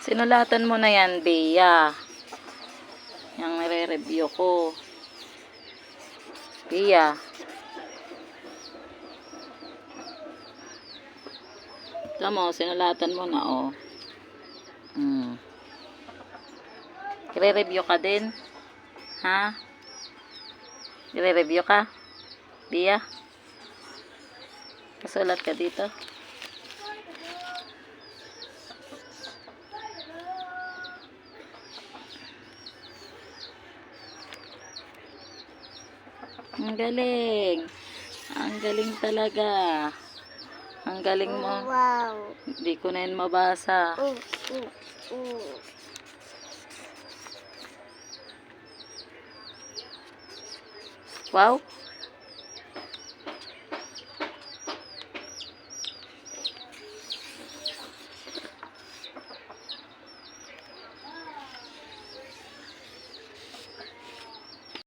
Sinulatan mo na yan, Bea. Yung nire-review ko. Bea. Tama mo, sinulatan mo na, oh. Hmm. Ire-review ka din? Ha? Ire-review ka? Bea? Kasulat ka dito? Ang galing. Ang galing talaga. Ang galing mo. Wow. Hindi ko na yun mabasa. Mm. Wow.